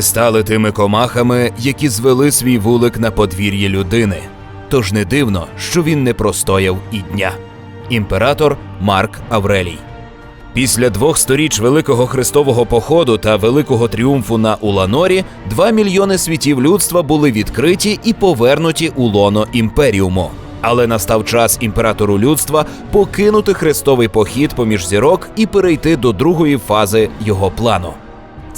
Стали тими комахами, які звели свій вулик на подвір'ї людини. Тож не дивно, що він не простояв і дня. Імператор Марк Аврелій. Після двох сторіч Великого Христового походу та Великого тріумфу на Уланорі два мільйони світів людства були відкриті і повернуті у лоно імперіуму. Але настав час імператору людства покинути хрестовий похід поміж зірок і перейти до другої фази його плану.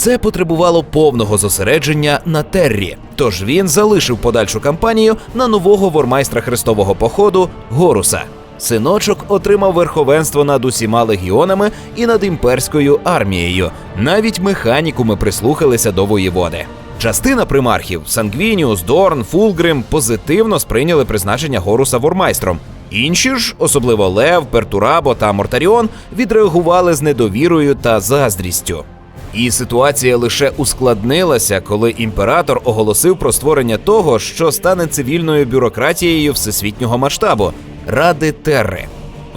Це потребувало повного зосередження на Террі. Тож він залишив подальшу кампанію на нового вормайстра хрестового походу Горуса. Синочок отримав верховенство над усіма легіонами і над імперською армією. Навіть механікуми прислухалися до воєводи. Частина примархів Сангвініус, Дорн, Фулгрим позитивно сприйняли призначення Горуса вормайстром. Інші ж, особливо Лев, Пертурабо та Мортаріон, відреагували з недовірою та заздрістю. І ситуація лише ускладнилася, коли імператор оголосив про створення того, що стане цивільною бюрократією всесвітнього масштабу Ради Терри.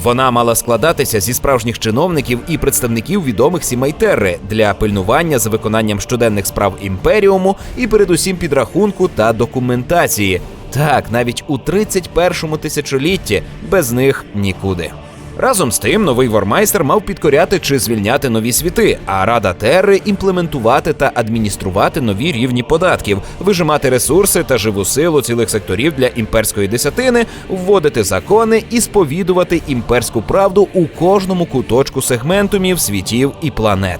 Вона мала складатися зі справжніх чиновників і представників відомих сімей Терри для пильнування за виконанням щоденних справ імперіуму і передусім підрахунку та документації. Так, навіть у 31-му тисячолітті без них нікуди. Разом з тим, новий вормайстер мав підкоряти чи звільняти нові світи, а Рада Терри імплементувати та адмініструвати нові рівні податків, вижимати ресурси та живу силу цілих секторів для імперської десятини, вводити закони і сповідувати імперську правду у кожному куточку сегментумів, світів і планет.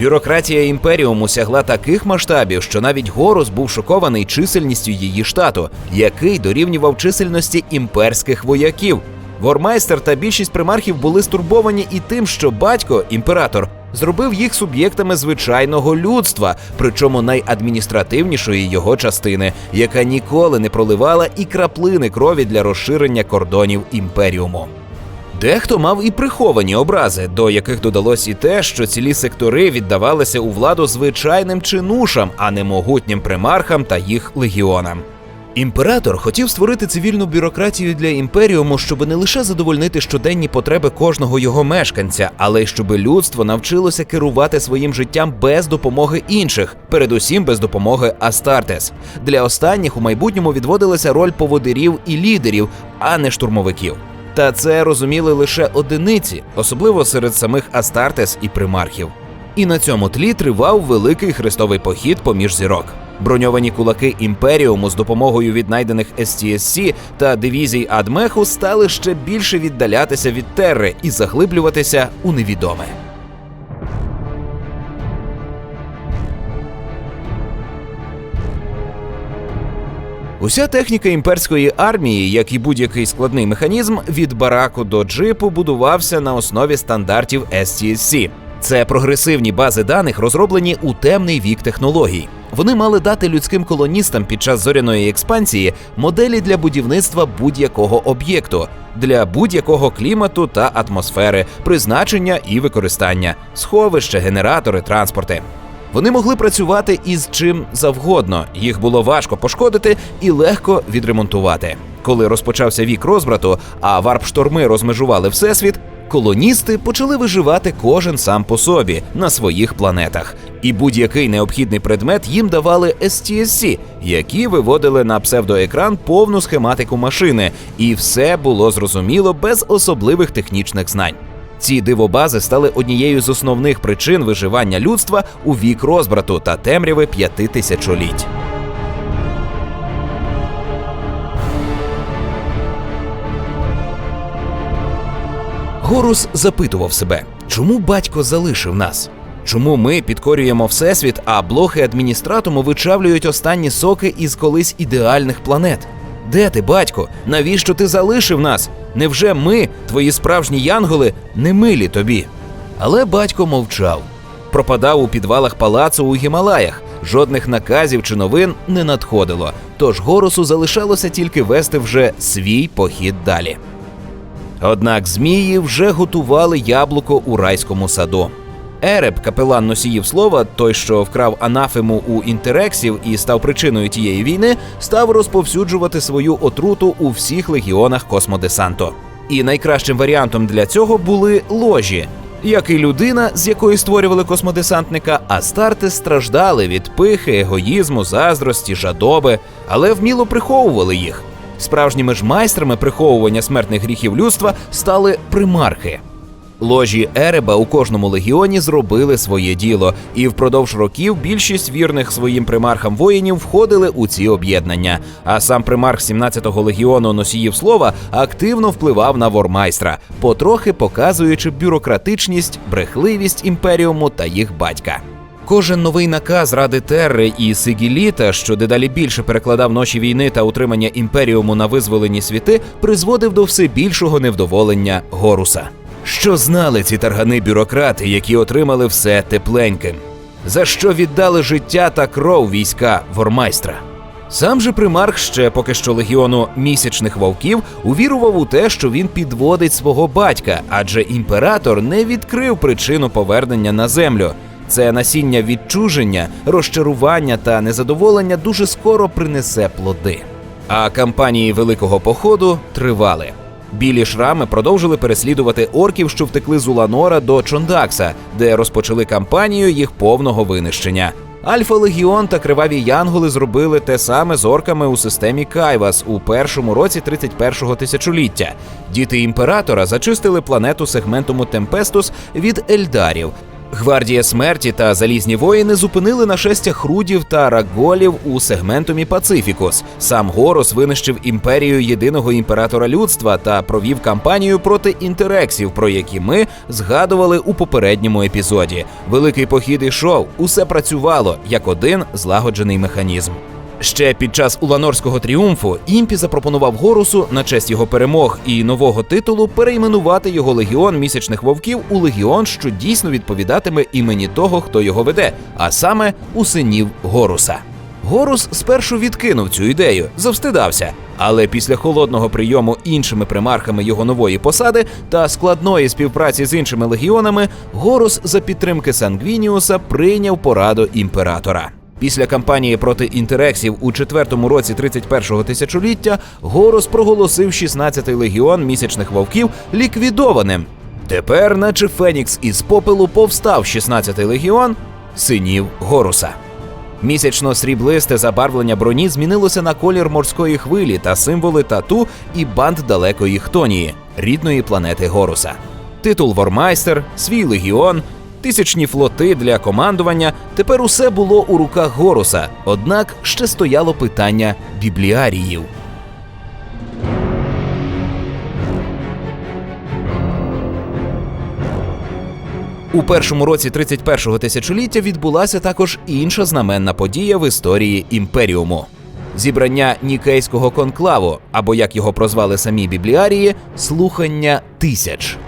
Бюрократія імперіуму сягла таких масштабів, що навіть Горус був шокований чисельністю її штату, який дорівнював чисельності імперських вояків. Вормайстер та більшість примархів були стурбовані і тим, що батько, імператор, зробив їх суб'єктами звичайного людства, причому найадміністративнішої його частини, яка ніколи не проливала і краплини крові для розширення кордонів імперіуму. Дехто мав і приховані образи, до яких додалось і те, що цілі сектори віддавалися у владу звичайним чинушам, а не могутнім примархам та їх легіонам. Імператор хотів створити цивільну бюрократію для імперіуму, щоб не лише задовольнити щоденні потреби кожного його мешканця, але й щоб людство навчилося керувати своїм життям без допомоги інших, передусім без допомоги Астартес. Для останніх у майбутньому відводилася роль поводирів і лідерів, а не штурмовиків. Та це розуміли лише одиниці, особливо серед самих Астартес і примархів. І на цьому тлі тривав великий хрестовий похід поміж зірок. Броньовані кулаки імперіуму з допомогою віднайдених STSC та дивізій Адмеху стали ще більше віддалятися від терри і заглиблюватися у невідоме. Уся техніка імперської армії, як і будь-який складний механізм, від бараку до джипу будувався на основі стандартів STSC. Це прогресивні бази даних, розроблені у темний вік технологій. Вони мали дати людським колоністам під час зоряної експансії моделі для будівництва будь-якого об'єкту, для будь-якого клімату та атмосфери, призначення і використання, сховища, генератори, транспорти. Вони могли працювати із чим завгодно, їх було важко пошкодити і легко відремонтувати. Коли розпочався вік розбрату, а варп-шторми розмежували всесвіт, колоністи почали виживати кожен сам по собі на своїх планетах. І будь-який необхідний предмет їм давали STSC, які виводили на псевдоекран повну схематику машини, і все було зрозуміло без особливих технічних знань. Ці дивобази стали однією з основних причин виживання людства у вік розбрату та темряви п'яти тисячоліть. Горус запитував себе, чому батько залишив нас? Чому ми підкорюємо всесвіт, а блохи адміністратуму вичавлюють останні соки із колись ідеальних планет? Де ти, батько? Навіщо ти залишив нас? Невже ми, твої справжні янголи, не милі тобі? Але батько мовчав. Пропадав у підвалах палацу у Гімалаях. Жодних наказів чи новин не надходило. Тож Горусу залишалося тільки вести вже свій похід далі. Однак змії вже готували яблуко у райському саду. Ереб, капелан носіїв слова, той, що вкрав анафему у інтерексів і став причиною тієї війни, став розповсюджувати свою отруту у всіх легіонах космодесанту. І найкращим варіантом для цього були ложі. Як і людина, з якої створювали космодесантника, Астарти страждали від пихи, егоїзму, заздрості, жадоби, але вміло приховували їх. Справжніми ж майстрами приховування смертних гріхів людства стали примархи. Ложі Ереба у кожному легіоні зробили своє діло, і впродовж років більшість вірних своїм примархам воїнів входили у ці об'єднання. А сам примарх 17-го легіону носіїв слова активно впливав на вормайстра, потрохи показуючи бюрократичність, брехливість імперіуму та їх батька. Кожен новий наказ Ради Терри і Сигіліта, що дедалі більше перекладав ноші війни та утримання імперіуму на визволені світи, призводив до все більшого невдоволення Горуса. Що знали ці таргани бюрократи, які отримали все тепленьким? За що віддали життя та кров війська Вормайстра? Сам же примарх ще поки що легіону місячних вовків увірував у те, що він підводить свого батька, адже імператор не відкрив причину повернення на землю. Це насіння відчуження, розчарування та незадоволення дуже скоро принесе плоди. А кампанії Великого походу тривали. Білі шрами продовжили переслідувати орків, що втекли з Уланора до Чондакса, де розпочали кампанію їх повного винищення. Альфа Легіон та Криваві Янголи зробили те саме з орками у системі Кайвас у першому році 31-го тисячоліття. Діти імператора зачистили планету сегментуму Темпестус від Ельдарів. Гвардія смерті та залізні воїни зупинили нашестя хрудів та раголів у сегментумі Пацифікус. Сам Горос винищив імперію єдиного імператора людства та провів кампанію проти інтерексів, про які ми згадували у попередньому епізоді. Великий похід ішов, усе працювало як один злагоджений механізм. Ще під час Уланорського тріумфу Імпі запропонував Горусу на честь його перемог і нового титулу перейменувати його легіон місячних вовків у легіон, що дійсно відповідатиме імені того, хто його веде, а саме у синів Горуса. Горус спершу відкинув цю ідею, завстидався. Але після холодного прийому іншими примархами його нової посади та складної співпраці з іншими легіонами, Горус за підтримки Сангвініуса прийняв пораду імператора. Після кампанії проти інтерексів у четвертому році 31-го тисячоліття Горос проголосив 16-й легіон місячних вовків ліквідованим. Тепер, наче Фенікс із попелу, повстав 16-й легіон синів Горуса. Місячно-сріблисте забарвлення броні змінилося на колір морської хвилі та символи тату і банд далекої Хтонії, рідної планети Горуса. Титул Вормайстер, свій легіон, тисячні флоти для командування. Тепер усе було у руках Горуса, однак ще стояло питання бібліаріїв. У першому році 31-го тисячоліття відбулася також інша знаменна подія в історії імперіуму. Зібрання Нікейського конклаву, або як його прозвали самі бібліарії, слухання тисяч.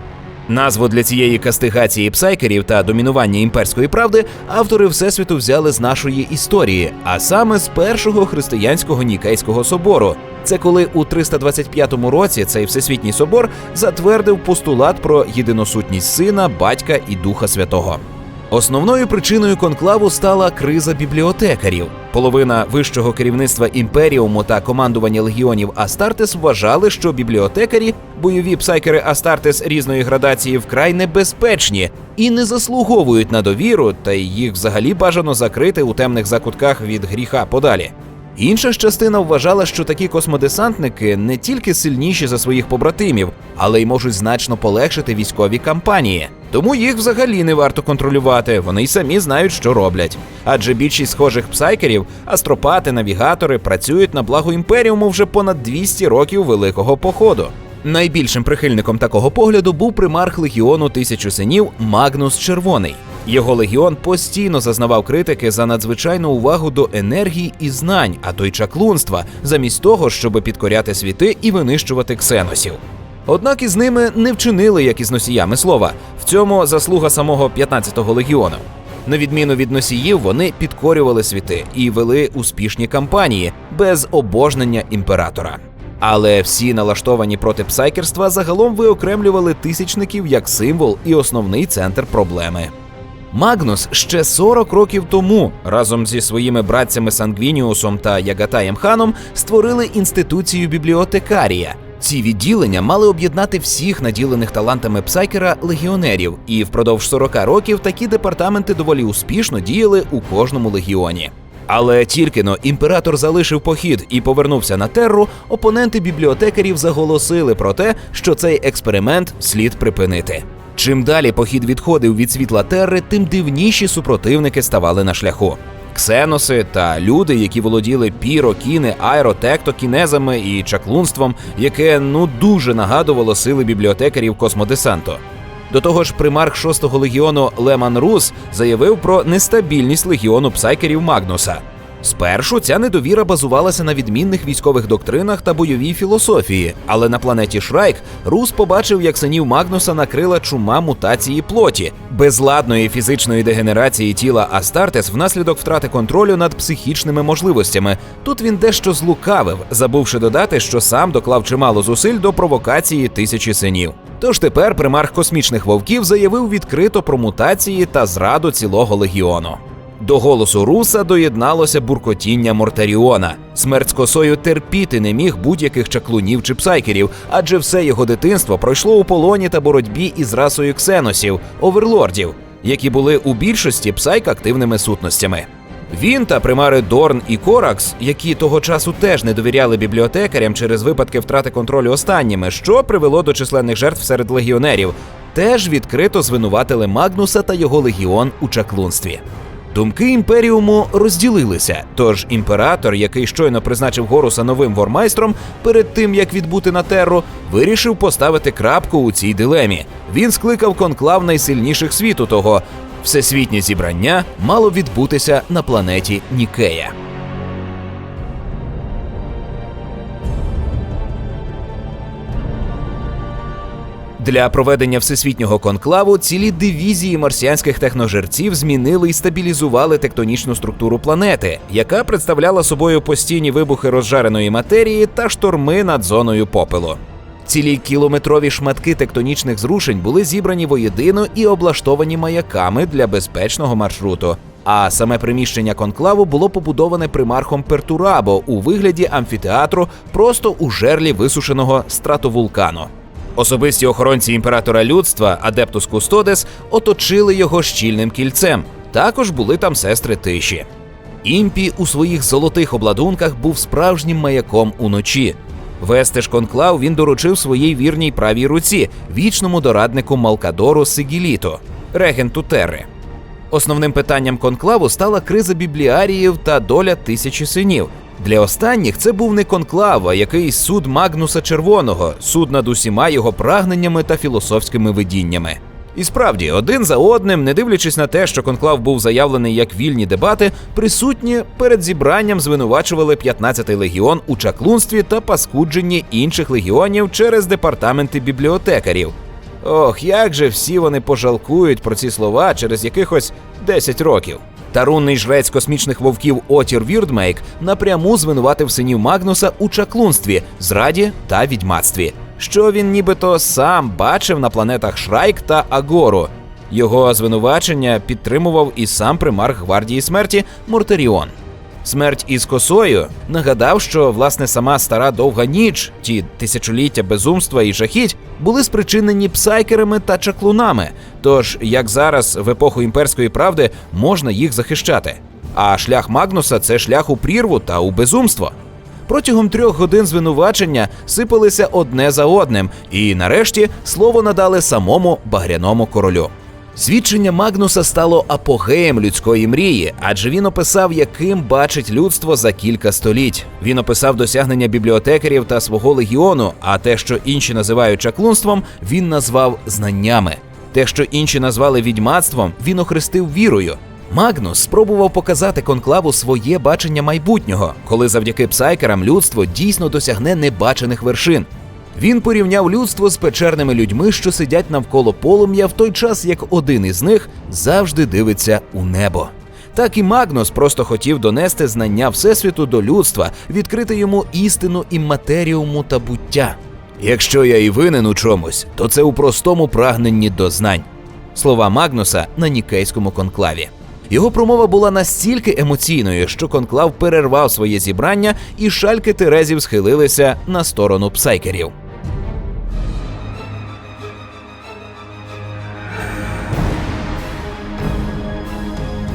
Назву для цієї кастигації псайкерів та домінування імперської правди автори Всесвіту взяли з нашої історії, а саме з першого християнського Нікейського собору. Це коли у 325 році цей всесвітній собор затвердив постулат про єдиносутність сина, батька і духа святого. Основною причиною конклаву стала криза бібліотекарів. Половина вищого керівництва імперіуму та командування легіонів Астартес вважали, що бібліотекарі, бойові псайкери Астартес різної градації вкрай небезпечні і не заслуговують на довіру, та їх взагалі бажано закрити у темних закутках від гріха подалі. Інша ж частина вважала, що такі космодесантники не тільки сильніші за своїх побратимів, але й можуть значно полегшити військові кампанії. Тому їх взагалі не варто контролювати, вони й самі знають, що роблять. Адже більшість схожих псайкерів, астропати, навігатори працюють на благо імперіуму вже понад 200 років великого походу. Найбільшим прихильником такого погляду був примарх легіону тисячу синів Магнус Червоний. Його легіон постійно зазнавав критики за надзвичайну увагу до енергії і знань, а то й чаклунства, замість того, щоб підкоряти світи і винищувати ксеносів. Однак із ними не вчинили, як із носіями слова. В цьому заслуга самого 15-го легіону. На відміну від носіїв, вони підкорювали світи і вели успішні кампанії без обожнення імператора. Але всі налаштовані проти псайкерства загалом виокремлювали тисячників як символ і основний центр проблеми. Магнус ще 40 років тому разом зі своїми братцями Сангвініусом та Ягатаєм Ханом створили інституцію бібліотекарія. Ці відділення мали об'єднати всіх наділених талантами псайкера легіонерів, і впродовж 40 років такі департаменти доволі успішно діяли у кожному легіоні. Але тільки но імператор залишив похід і повернувся на терру, опоненти бібліотекарів заголосили про те, що цей експеримент слід припинити. Чим далі похід відходив від світла терри, тим дивніші супротивники ставали на шляху. Ксеноси та люди, які володіли піро, кіни, аеро, текто, кінезами і чаклунством, яке ну дуже нагадувало сили бібліотекарів космодесанту. До того ж, примарх 6-го легіону Леман Рус заявив про нестабільність легіону псайкерів Магнуса. Спершу ця недовіра базувалася на відмінних військових доктринах та бойовій філософії, але на планеті Шрайк Рус побачив, як синів Магнуса накрила чума мутації плоті, безладної фізичної дегенерації тіла Астартес внаслідок втрати контролю над психічними можливостями. Тут він дещо злукавив, забувши додати, що сам доклав чимало зусиль до провокації тисячі синів. Тож тепер примарх космічних вовків заявив відкрито про мутації та зраду цілого легіону. До голосу Руса доєдналося буркотіння Мортаріона. Смерть з косою терпіти не міг будь-яких чаклунів чи псайкерів, адже все його дитинство пройшло у полоні та боротьбі із расою ксеносів, оверлордів, які були у більшості псайк-активними сутностями. Він та примари Дорн і Коракс, які того часу теж не довіряли бібліотекарям через випадки втрати контролю останніми, що привело до численних жертв серед легіонерів, теж відкрито звинуватили Магнуса та його легіон у чаклунстві. Думки імперіуму розділилися. Тож імператор, який щойно призначив Горуса новим вормайстром, перед тим як відбути на терру, вирішив поставити крапку у цій дилемі. Він скликав конклав найсильніших світу того. Всесвітнє зібрання мало відбутися на планеті Нікея. Для проведення всесвітнього конклаву цілі дивізії марсіанських техножерців змінили і стабілізували тектонічну структуру планети, яка представляла собою постійні вибухи розжареної матерії та шторми над зоною попелу. Цілі кілометрові шматки тектонічних зрушень були зібрані воєдино і облаштовані маяками для безпечного маршруту. А саме приміщення конклаву було побудоване примархом Пертурабо у вигляді амфітеатру просто у жерлі висушеного стратовулкану. Особисті охоронці імператора людства Адептус Кустодес оточили його щільним кільцем. Також були там сестри тиші. Імпі у своїх золотих обладунках був справжнім маяком уночі. Вести ж конклав він доручив своїй вірній правій руці, вічному дораднику Малкадору Сигіліто, регенту Терри. Основним питанням конклаву стала криза бібліаріїв та доля тисячі синів. Для останніх це був не конклав, а якийсь суд Магнуса Червоного, суд над усіма його прагненнями та філософськими видіннями. І справді, один за одним, не дивлячись на те, що конклав був заявлений як вільні дебати, присутні перед зібранням звинувачували 15-й легіон у чаклунстві та паскудженні інших легіонів через департаменти бібліотекарів. Ох, як же всі вони пожалкують про ці слова через якихось 10 років. Та рунний жрець космічних вовків Отір Вірдмейк напряму звинуватив синів Магнуса у чаклунстві, зраді та відьмацтві, що він нібито сам бачив на планетах Шрайк та Агору. Його звинувачення підтримував і сам примар гвардії смерті Мортаріон. Смерть із косою нагадав, що власне сама стара довга ніч, ті тисячоліття безумства і жахіть, були спричинені псайкерами та чаклунами. Тож, як зараз, в епоху імперської правди, можна їх захищати. А шлях Магнуса це шлях у прірву та у безумство. Протягом трьох годин звинувачення сипалися одне за одним, і нарешті слово надали самому багряному королю. Свідчення Магнуса стало апогеєм людської мрії, адже він описав, яким бачить людство за кілька століть. Він описав досягнення бібліотекарів та свого легіону, а те, що інші називають чаклунством, він назвав знаннями. Те, що інші назвали відьмацтвом, він охрестив вірою. Магнус спробував показати конклаву своє бачення майбутнього, коли завдяки псайкерам людство дійсно досягне небачених вершин. Він порівняв людство з печерними людьми, що сидять навколо полум'я, в той час як один із них завжди дивиться у небо. Так і Магнус просто хотів донести знання Всесвіту до людства, відкрити йому істину і матеріуму та буття. Якщо я і винен у чомусь, то це у простому прагненні до знань. Слова Магнуса на нікейському конклаві. Його промова була настільки емоційною, що конклав перервав своє зібрання, і шальки Терезів схилилися на сторону псайкерів.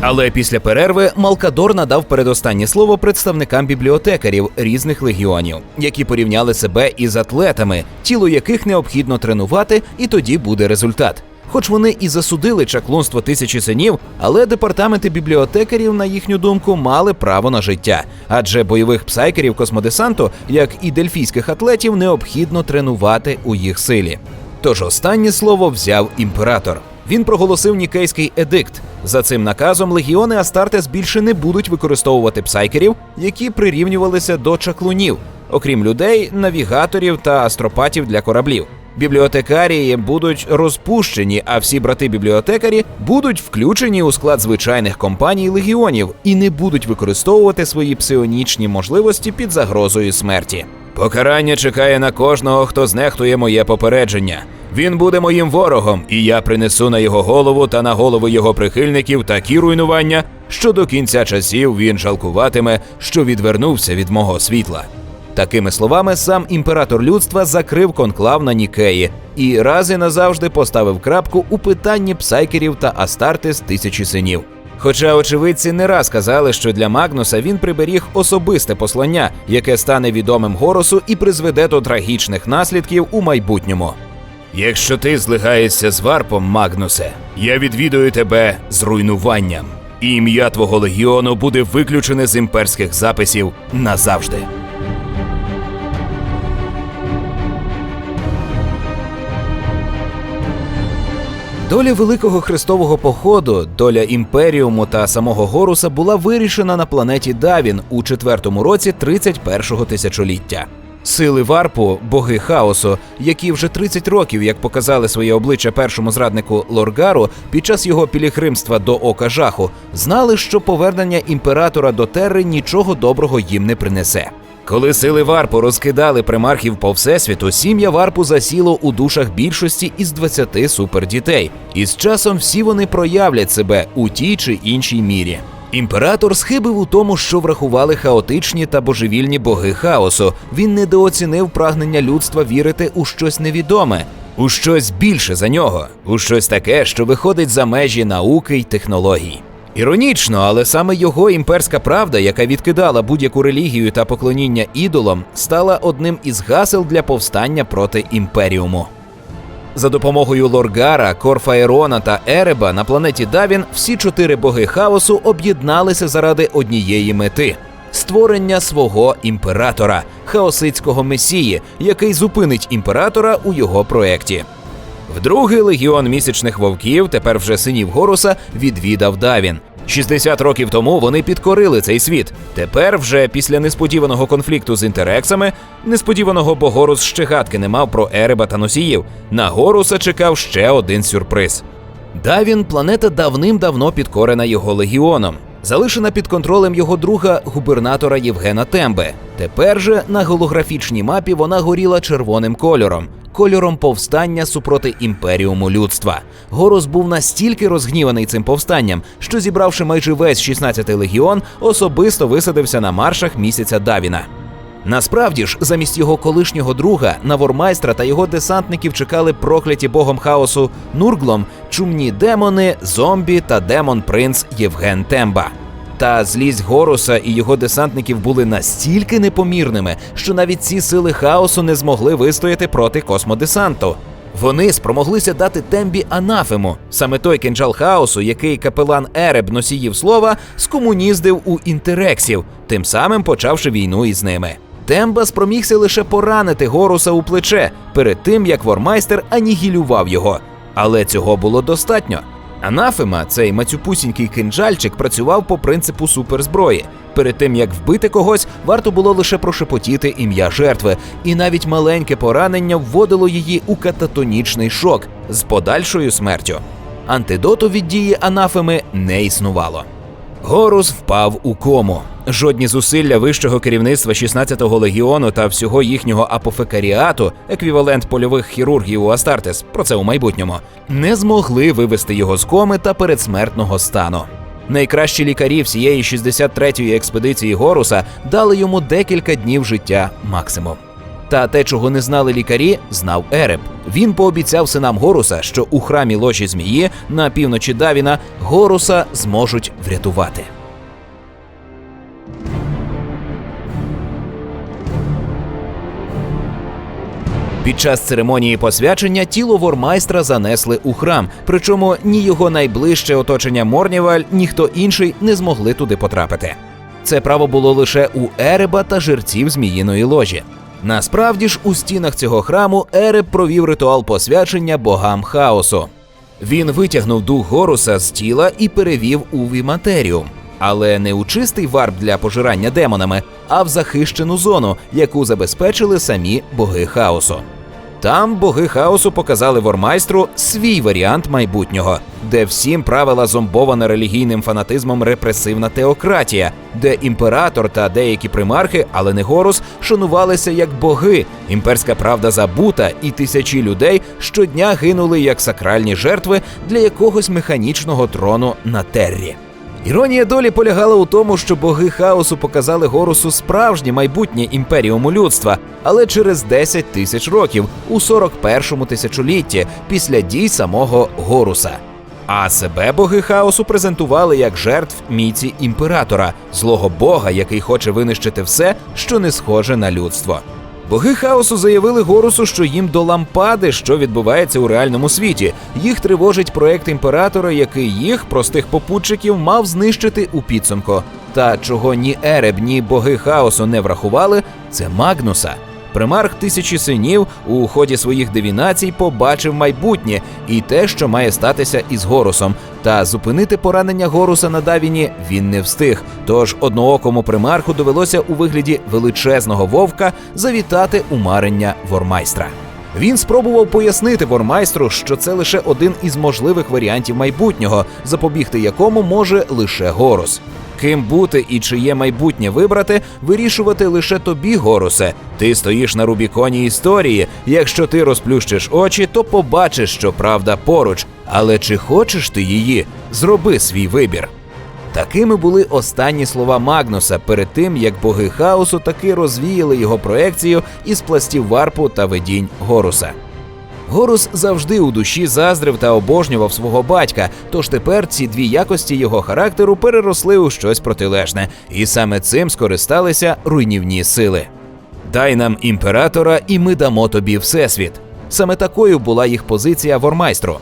Але після перерви Малкадор надав передостаннє слово представникам бібліотекарів різних легіонів, які порівняли себе із атлетами, тіло яких необхідно тренувати, і тоді буде результат. Хоч вони і засудили чаклунство тисячі синів, але департаменти бібліотекарів, на їхню думку, мали право на життя, адже бойових псайкерів космодесанту, як і дельфійських атлетів, необхідно тренувати у їх силі. Тож останнє слово взяв імператор. Він проголосив Нікейський едикт. За цим наказом легіони Астартес більше не будуть використовувати псайкерів, які прирівнювалися до чаклунів, окрім людей, навігаторів та астропатів для кораблів. Бібліотекарії будуть розпущені, а всі брати-бібліотекарі будуть включені у склад звичайних компаній легіонів і не будуть використовувати свої псионічні можливості під загрозою смерті. Покарання чекає на кожного, хто знехтує моє попередження. Він буде моїм ворогом, і я принесу на його голову та на голови його прихильників такі руйнування, що до кінця часів він жалкуватиме, що відвернувся від мого світла. Такими словами, сам імператор людства закрив конклав на Нікеї і раз і назавжди поставив крапку у питанні псайкерів та Астартес тисячі синів. Хоча очевидці не раз казали, що для Магнуса він приберіг особисте послання, яке стане відомим Горосу і призведе до трагічних наслідків у майбутньому. Якщо ти злигаєшся з варпом, Магнусе, я відвідую тебе з руйнуванням, і ім'я твого легіону буде виключене з імперських записів назавжди. Доля великого хрестового походу, доля імперіуму та самого Горуса була вирішена на планеті Давін у четвертому році 31-го тисячоліття. Сили варпу, боги хаосу, які вже 30 років як показали своє обличчя першому зраднику Лоргару під час його пілігримства до Ока Жаху, знали, що повернення імператора до Терри нічого доброго їм не принесе. Коли сили варпу розкидали примархів по всесвіту, сім'я варпу засіло у душах більшості із 20 супердітей, і з часом всі вони проявлять себе у тій чи іншій мірі. Імператор схибив у тому, що врахували хаотичні та божевільні боги хаосу. Він недооцінив прагнення людства вірити у щось невідоме, у щось більше за нього, у щось таке, що виходить за межі науки й технологій. Іронічно, але саме його імперська правда, яка відкидала будь-яку релігію та поклоніння ідолам, стала одним із гасел для повстання проти імперіуму. За допомогою Лоргара, Корфаерона та Ереба на планеті Давін всі чотири боги хаосу об'єдналися заради однієї мети створення свого імператора, хаосицького месії, який зупинить імператора у його проєкті. Вдруге легіон місячних вовків, тепер вже синів Горуса, відвідав Давін. 60 років тому вони підкорили цей світ. Тепер, вже після несподіваного конфлікту з інтерексами, несподіваного, Богорус ще гадки не мав про Ереба та носіїв. На Горуса чекав ще один сюрприз. Давін планета давним-давно підкорена його легіоном, залишена під контролем його друга губернатора Євгена Тембе. Тепер же на голографічній мапі вона горіла червоним кольором. Кольором повстання супроти імперіуму людства. Горос був настільки розгніваний цим повстанням, що, зібравши майже весь 16-й легіон, особисто висадився на маршах місяця Давіна. Насправді ж, замість його колишнього друга, Навормайстра та його десантників чекали прокляті богом хаосу Нурглом, чумні демони, зомбі та демон-принц Євген Темба. Та злість Горуса і його десантників були настільки непомірними, що навіть ці сили хаосу не змогли вистояти проти космодесанту. Вони спромоглися дати тембі анафему, саме той кинджал хаосу, який капелан Ереб носіїв слова скомуніздив у інтерексів, тим самим почавши війну із ними. Темба спромігся лише поранити Горуса у плече перед тим, як Вормайстер анігілював його. Але цього було достатньо. Анафема, цей мацюпусінький кинджальчик, працював по принципу суперзброї. Перед тим як вбити когось, варто було лише прошепотіти ім'я жертви, і навіть маленьке поранення вводило її у кататонічний шок з подальшою смертю. Антидоту від дії анафеми не існувало. Горус впав у кому. Жодні зусилля вищого керівництва 16-го легіону та всього їхнього апофекаріату, еквівалент польових хірургів у Астартес, про це у майбутньому, не змогли вивести його з коми та передсмертного стану. Найкращі лікарі всієї 63-ї експедиції Горуса дали йому декілька днів життя максимум. Та те, чого не знали лікарі, знав Ереб. Він пообіцяв синам Горуса, що у храмі ложі змії на півночі Давіна Горуса зможуть врятувати. Під час церемонії посвячення тіло вормайстра занесли у храм, причому ні його найближче оточення Морніваль, ні хто інший не змогли туди потрапити. Це право було лише у Ереба та жерців зміїної ложі. Насправді ж у стінах цього храму Ереб провів ритуал посвячення богам хаосу. Він витягнув дух Горуса з тіла і перевів у віматеріум. Але не у чистий варп для пожирання демонами, а в захищену зону, яку забезпечили самі боги хаосу. Там боги хаосу показали вормайстру свій варіант майбутнього, де всім правила зомбована релігійним фанатизмом репресивна теократія, де імператор та деякі примархи, але не Горус, шанувалися як боги, імперська правда забута, і тисячі людей щодня гинули як сакральні жертви для якогось механічного трону на террі. Іронія долі полягала у тому, що боги хаосу показали Горусу справжнє майбутнє імперіуму людства, але через 10 тисяч років у 41-му тисячолітті після дій самого Горуса. А себе боги хаосу презентували як жертв міці імператора, злого бога, який хоче винищити все, що не схоже на людство. Боги хаосу заявили Горусу, що їм до лампади, що відбувається у реальному світі. Їх тривожить проект імператора, який їх, простих попутчиків, мав знищити у підсумку. Та чого ні Ереб, ні боги хаосу не врахували, це Магнуса. Примарх тисячі синів у ході своїх дивінацій побачив майбутнє і те, що має статися із Горусом. Та зупинити поранення Горуса на Давіні він не встиг. Тож одноокому примарху довелося у вигляді величезного вовка завітати у марення вормайстра. Він спробував пояснити вормайстру, що це лише один із можливих варіантів майбутнього, запобігти якому може лише Горус. Ким бути і чиє майбутнє вибрати, вирішувати лише тобі, Горусе. Ти стоїш на Рубіконі історії. Якщо ти розплющиш очі, то побачиш, що правда поруч. Але чи хочеш ти її? Зроби свій вибір. Такими були останні слова Магнуса перед тим, як боги хаосу таки розвіяли його проекцію із пластів варпу та видінь Горуса. Горус завжди у душі заздрив та обожнював свого батька, тож тепер ці дві якості його характеру переросли у щось протилежне, і саме цим скористалися руйнівні сили. Дай нам імператора, і ми дамо тобі всесвіт. Саме такою була їх позиція вормайстру.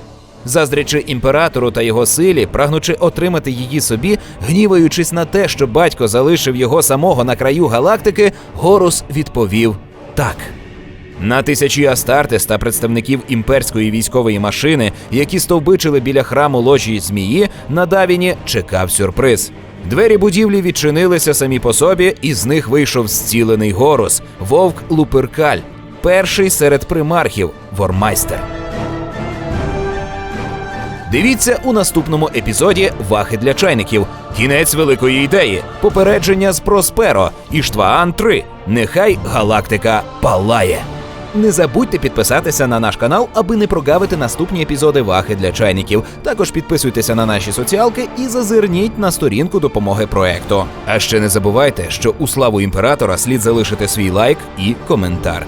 Заздрячи імператору та його силі, прагнучи отримати її собі, гніваючись на те, що батько залишив його самого на краю галактики, Горус відповів так. На тисячі Астартес та представників імперської військової машини, які стовбичили біля храму ложі змії, на Давіні чекав сюрприз. Двері будівлі відчинилися самі по собі, і з них вийшов зцілений Горус, вовк Луперкаль, перший серед примархів Вормайстер. Дивіться у наступному епізоді Вахи для чайників. Кінець великої ідеї. Попередження з Просперо. Іштваан 3. Нехай галактика палає. Не забудьте підписатися на наш канал, аби не прогавити наступні епізоди Вахи для чайників. Також підписуйтеся на наші соціалки і зазирніть на сторінку допомоги проекту. А ще не забувайте, що у славу імператора слід залишити свій лайк і коментар.